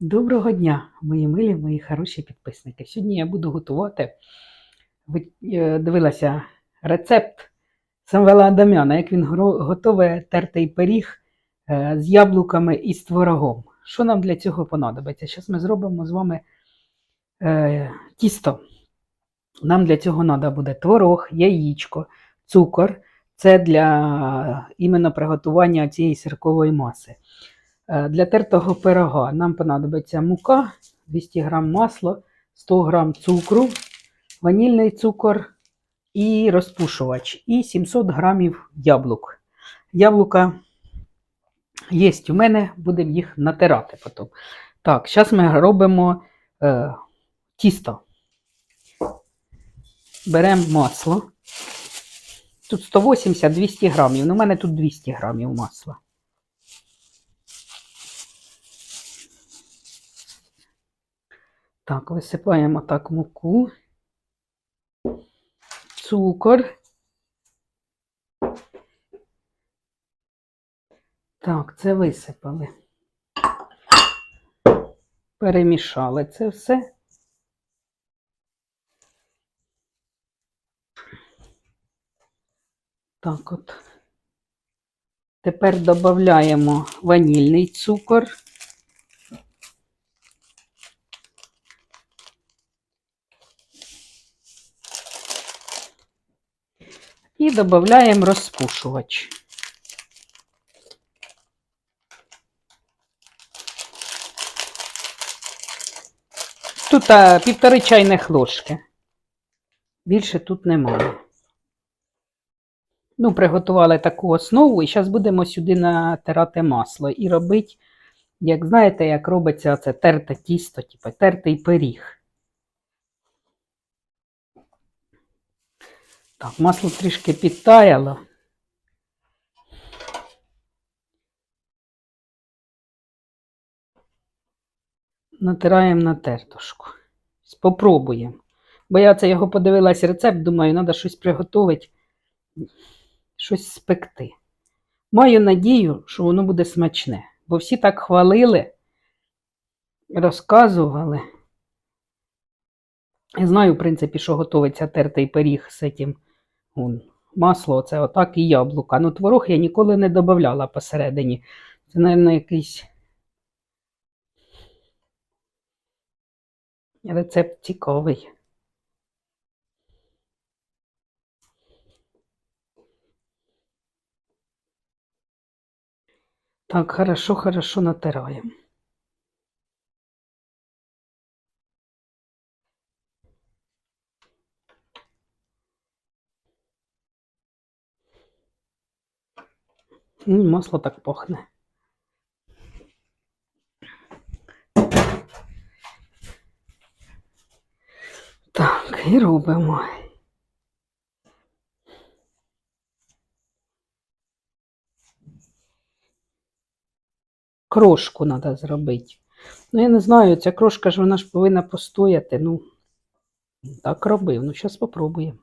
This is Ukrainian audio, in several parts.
Доброго дня, мої милі, мої хороші підписники. Сьогодні я буду готувати. Ви е, дивилася рецепт Самвела Адамяна, як він готує тертий пиріг е, з яблуками і з творогом. Що нам для цього понадобиться? Зараз ми зробимо з вами е, тісто. Нам для цього треба буде творог, яєчко, цукор. Це для іменно приготування цієї сиркової маси. Е, Для тертого пирога нам понадобиться мука, 200 г масла, 100 г цукру, ванільний цукор і розпушувач, і 700 г яблук. Яблука є у мене, будемо їх натирати потім. Так, зараз ми робимо е, тісто. Беремо масло. Тут 180-200 грамів. Ну, у мене тут 200 грамів масла. Так, висипаємо так муку, цукор. Так, це висипали. Перемішали це все. Так от. Тепер додаємо ванільний цукор. І додаємо розпушувач. Тут а, півтори чайних ложки. Більше тут немає. Ну, приготували таку основу, і зараз будемо сюди натирати масло і робити, як знаєте, як робиться це терте тісто, типу тертий пиріг. Так, масло трішки підтаяло. Натираємо на тертушку. Спробуємо. Бо я це його подивилась рецепт, думаю, треба щось приготувати, щось спекти. Маю надію, що воно буде смачне, бо всі так хвалили, розказували. Я знаю, в принципі, що готується тертий пиріг з цим он, масло, оце отак і яблука. Ну, творог я ніколи не додавала посередині. Це, мабуть, якийсь рецепт цікавий. Так, хорошо, хорошо натираємо. М, Масло так пахне. Так, і робимо. Крошку треба зробити. Ну, я не знаю, ця крошка ж вона ж повинна постояти. Ну, так робив. Ну, зараз спробуємо.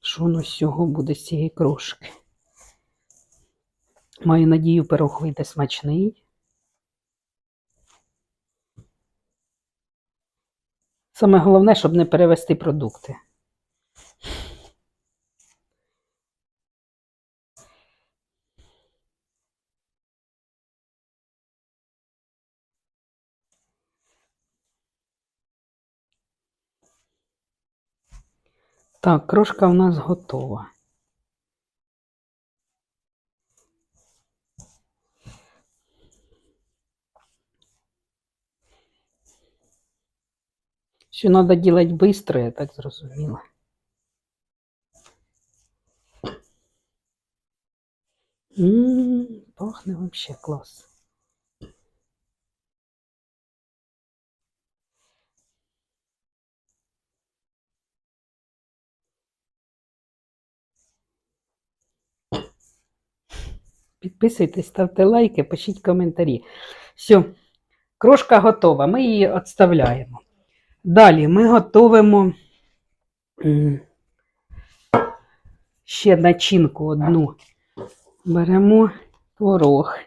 Що воно з цього буде з цієї крошки. Маю надію, пирог вийде смачний. Саме головне, щоб не перевести продукти. Так, крошка у нас готова. Все надо делать быстро, я так зрозуміла. М, Пахне вообще клас. Підписуйтесь, ставте лайки, пишіть коментарі. Все, крошка готова, ми її відставляємо. Далі ми готуємо м, ще начинку одну. Беремо творог.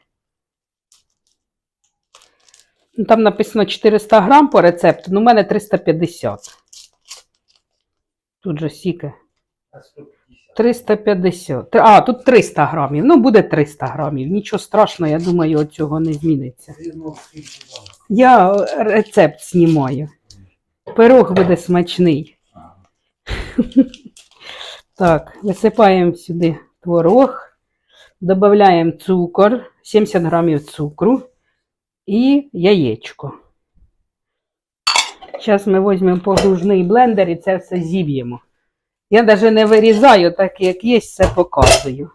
Ну, Там написано 400 грам по рецепту, ну, у мене 350. Тут же сіки. 350. А, тут 300 грамів. Ну, буде 300 грамів. Нічого страшного, я думаю, от цього не зміниться. Я рецепт знімаю. Пирог буде смачний. Так, висипаємо сюди творог, додаємо цукор, 70 грамів цукру і яєчко. Зараз ми візьмемо погружний блендер і це все зіб'ємо. Я навіть не вирізаю, так як є, все показую.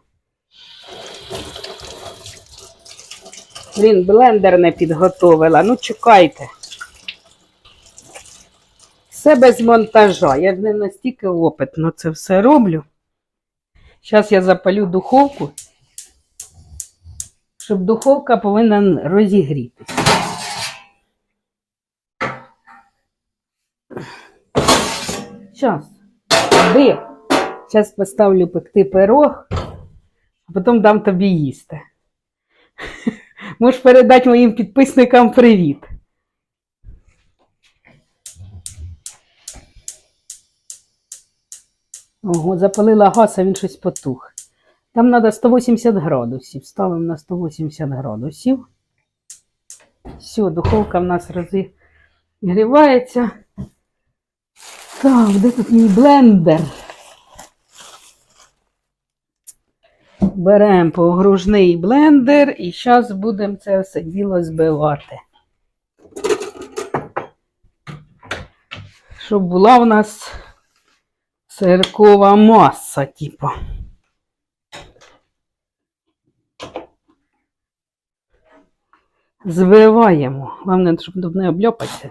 Блін, блендер не підготовила. Ну, чекайте. Все без монтажа. Я не настільки опитно це все роблю. Зараз я запалю духовку, щоб духовка повинна розігрітися. Зараз. Бив. Зараз поставлю пекти пирог, а потім дам тобі їсти. Можеш передати моїм підписникам привіт. Ого, запалила газ, а він щось потух. Там треба 180 градусів. Ставимо на 180 градусів. Все, духовка в нас розігрівається. Так, де тут мій блендер? Беремо погружний блендер і зараз будемо це все діло збивати. Щоб була в нас сиркова маса, типу. Звиваємо. Головне, щоб не обльопатися.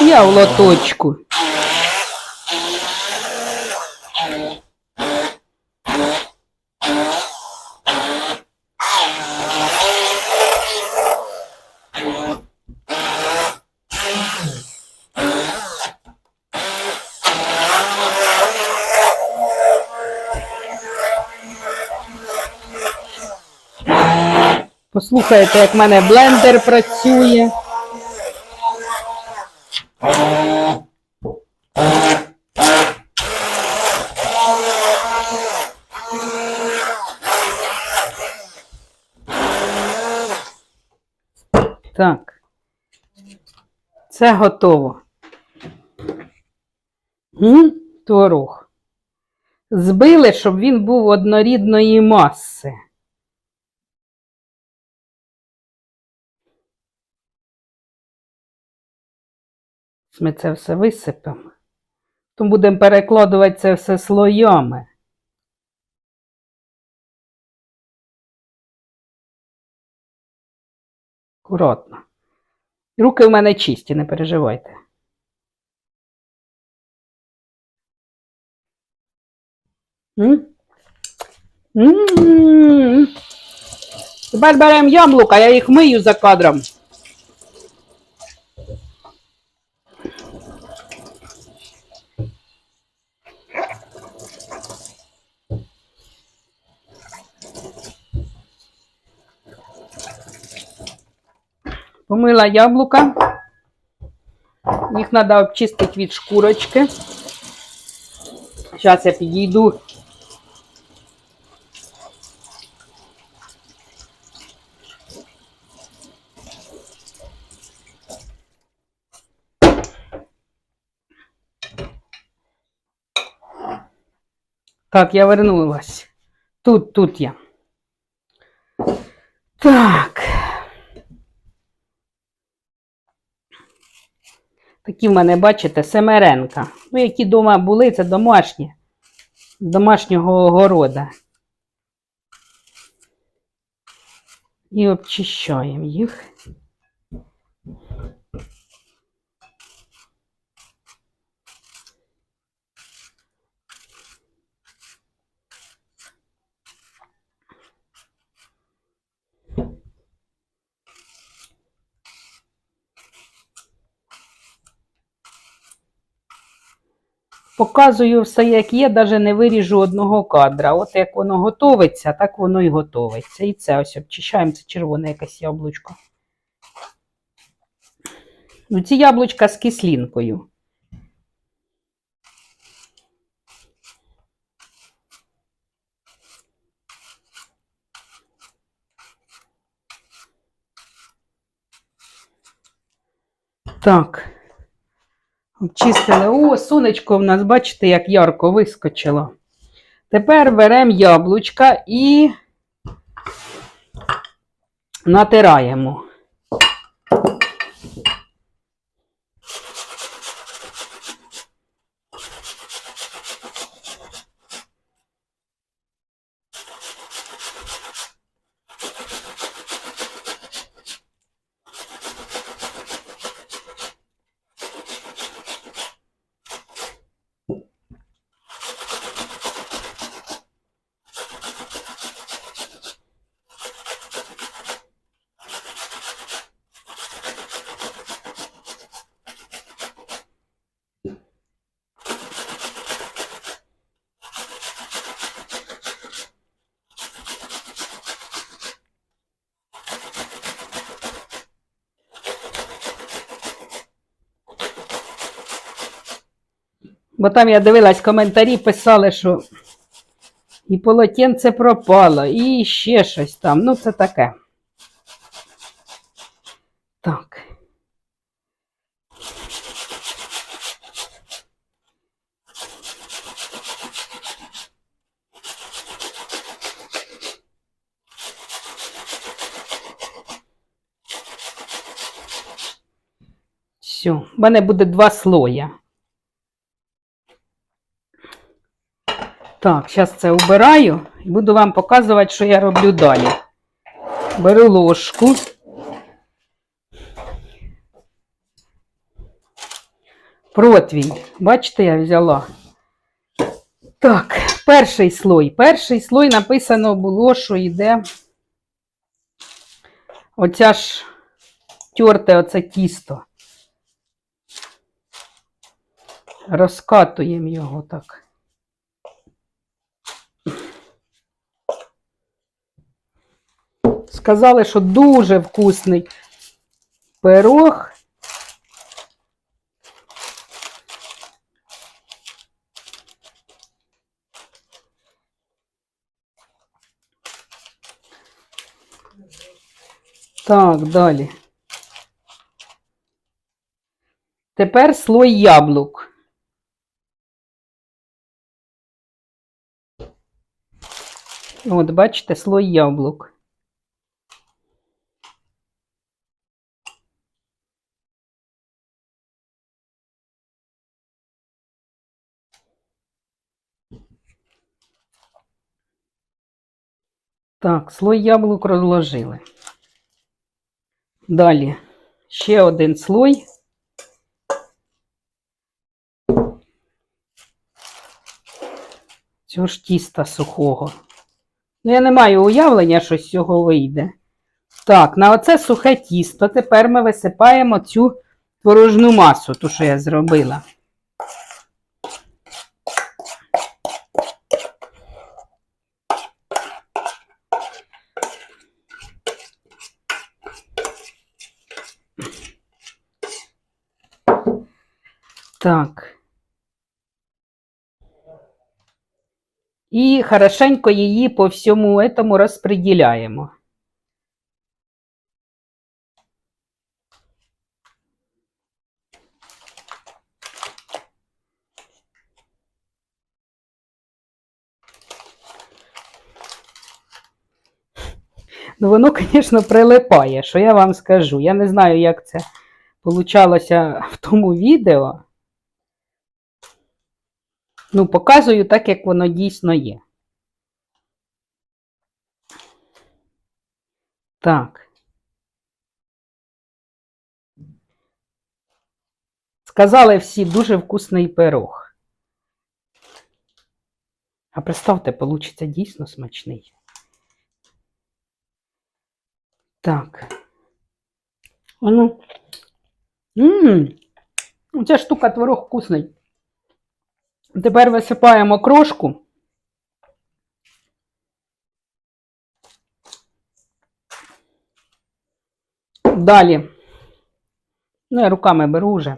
Я в лоточку. Послухайте, як в мене блендер працює. Так. Це готово. Творог. Збили, щоб він був однорідної маси. Ми це все висипемо. Тому будемо перекладувати це все слоями. Акуратно. Руки в мене чисті, не переживайте. Тепер беремо яблука, я їх мию за кадром. Помила яблука. Їх треба обчистити від шкурочки. Зараз я підійду. Так, я вернулась. Тут, тут я. Так. Такі в мене, бачите, семеренка. Ну, які вдома були, це домашні. З домашнього огорода. І обчищаємо їх. Показую все, як є, навіть не виріжу одного кадра. От як воно готовиться, так воно і готовиться. І це ось обчищаємо, це червоне якесь яблучко. Ну, ці яблучка з кислинкою. Так. Обчистили. О, сонечко в нас, бачите, як ярко вискочило. Тепер беремо яблучка і натираємо. Бо там я дивилась коментарі, писали, що і полотенце пропало, і ще щось там. Ну, це таке. Так. Все, в мене буде два слоя. Так, зараз це убираю і буду вам показувати, що я роблю далі. Беру ложку. Противінь. Бачите, я взяла. Так, перший слой. Перший слой написано було, що йде оця ж терте оце тісто. Розкатуємо його так. Сказали, що дуже вкусний пирог. Так, далі. Тепер слой яблук. От, бачите, слой яблук. Так, слой яблук розложили. Далі ще один слой. Цього ж тіста сухого. Ну, я не маю уявлення, що з цього вийде. Так, на оце сухе тісто. Тепер ми висипаємо цю творожну масу, ту, що я зробила. Так. І хорошенько її по всьому этому розподіляємо. Ну, воно, звісно, прилипає, що я вам скажу. Я не знаю, як це получалося в тому відео. Ну, показую так, як воно дійсно є. Так. Сказали всі дуже вкусний пирог. А представте, получиться дійсно смачний. Так. А ну. Ммм. Ця штука творог вкусний. Тепер висипаємо крошку. Далі. Ну, я руками беру вже.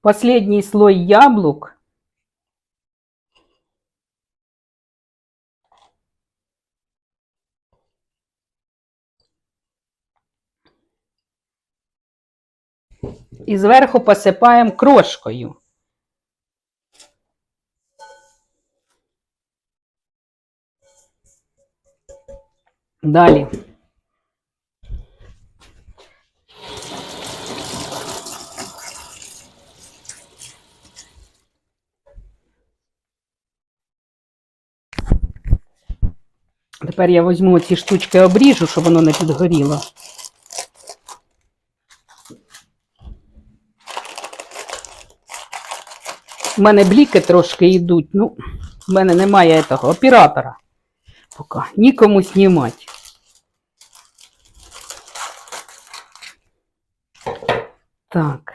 Последний слой яблук. І зверху посипаємо крошкою. Далі. Тепер я візьму ці штучки обріжу, щоб воно не підгоріло. У мене бліки трошки йдуть. Ну, в мене немає того оператора. Поки нікому знімати. Так.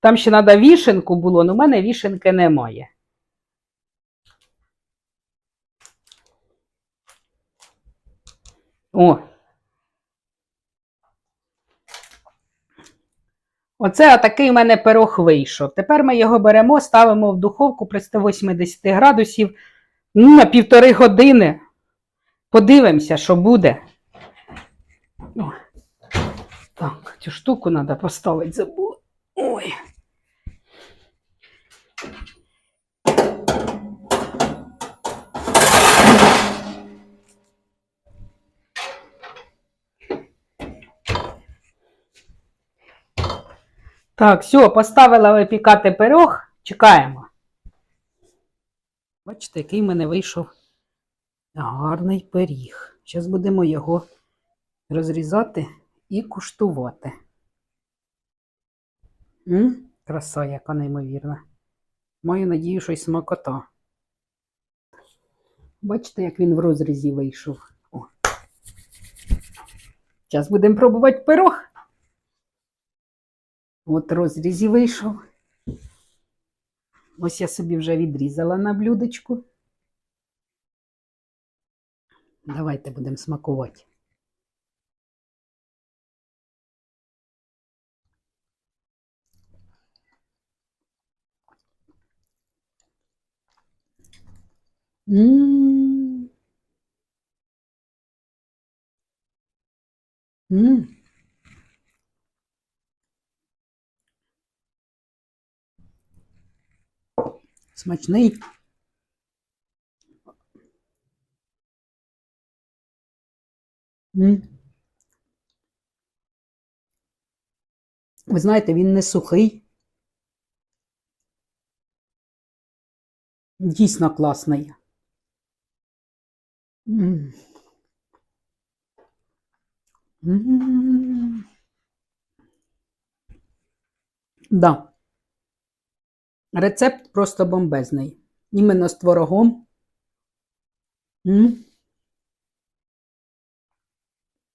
Там ще треба вішенку було, але в мене вішенки немає. О. Оце такий у мене пирог вийшов. Тепер ми його беремо, ставимо в духовку при 180 градусів ну, на півтори години. Подивимося, що буде. О. Цю штуку треба поставити, забула. Ой. Так, все, поставила випікати пирог, чекаємо. Бачите, який в мене вийшов гарний пиріг. Зараз будемо його розрізати і куштувати. М? Краса, яка неймовірна. Маю надію, що й смакота. Бачите, як він в розрізі вийшов. О. Зараз будемо пробувати пирог. От розрізі вийшов. Ось я собі вже відрізала на блюдечку. Давайте будемо смакувати. М. М. Смачний. М. Ви знаєте, він не сухий. Дійсно класний. М. М. Да. Рецепт просто бомбезний. Іменно з творогом. М.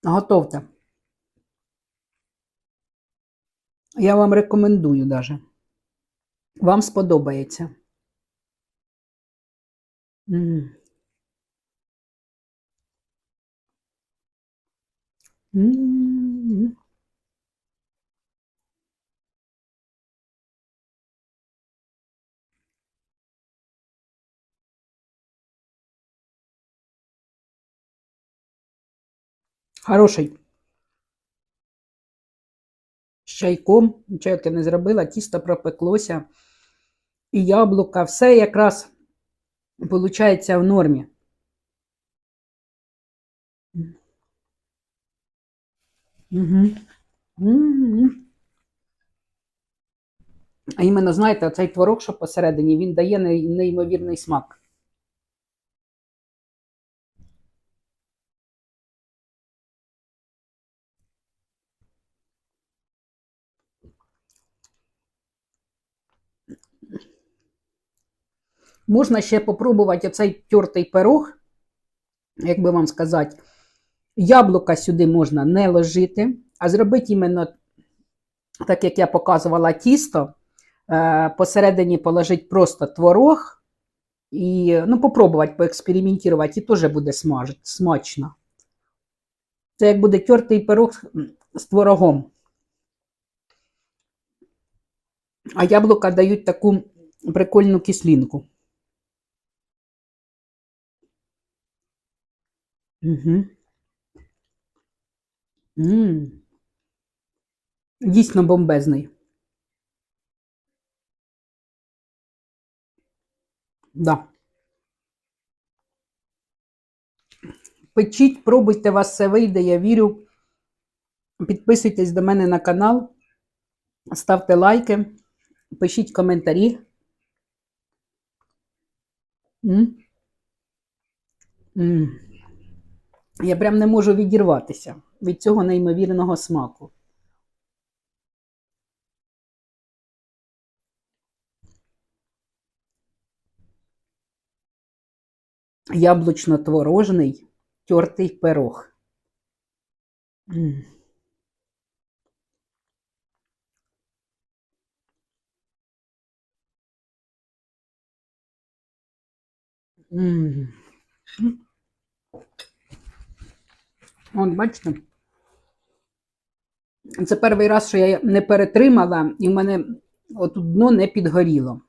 Готовте. Я вам рекомендую даже. Вам сподобається. М. М. Хороший. З чайком, нічого я не зробила, тісто пропеклося, і яблука, все якраз виходить в нормі. Угу. А іменно, знаєте, оцей творог, що посередині, він дає неймовірний смак. Можна ще попробувати оцей тертий пирог, як би вам сказати, яблука сюди можна не ложити, а зробити іменно так, як я показувала тісто, е, посередині положити просто творог і ну, попробувати, поекспериментувати, і теж буде смачно. Це як буде тертий пирог з творогом. А яблука дають таку прикольну кислинку. Угу. М. Дійсно бомбезний. Да. Печіть, пробуйте, вас все вийде, я вірю. Підписуйтесь до мене на канал, ставте лайки, пишіть коментарі. М? М. Я прям не можу відірватися від цього неймовірного смаку. Яблучно-творожний тертий пирог. М. От, бачите? Це перший раз, що я не перетримала, і в мене отут дно не підгоріло.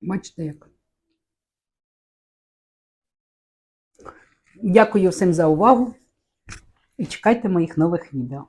Бачите як? Дякую всім за увагу і чекайте моїх нових відео.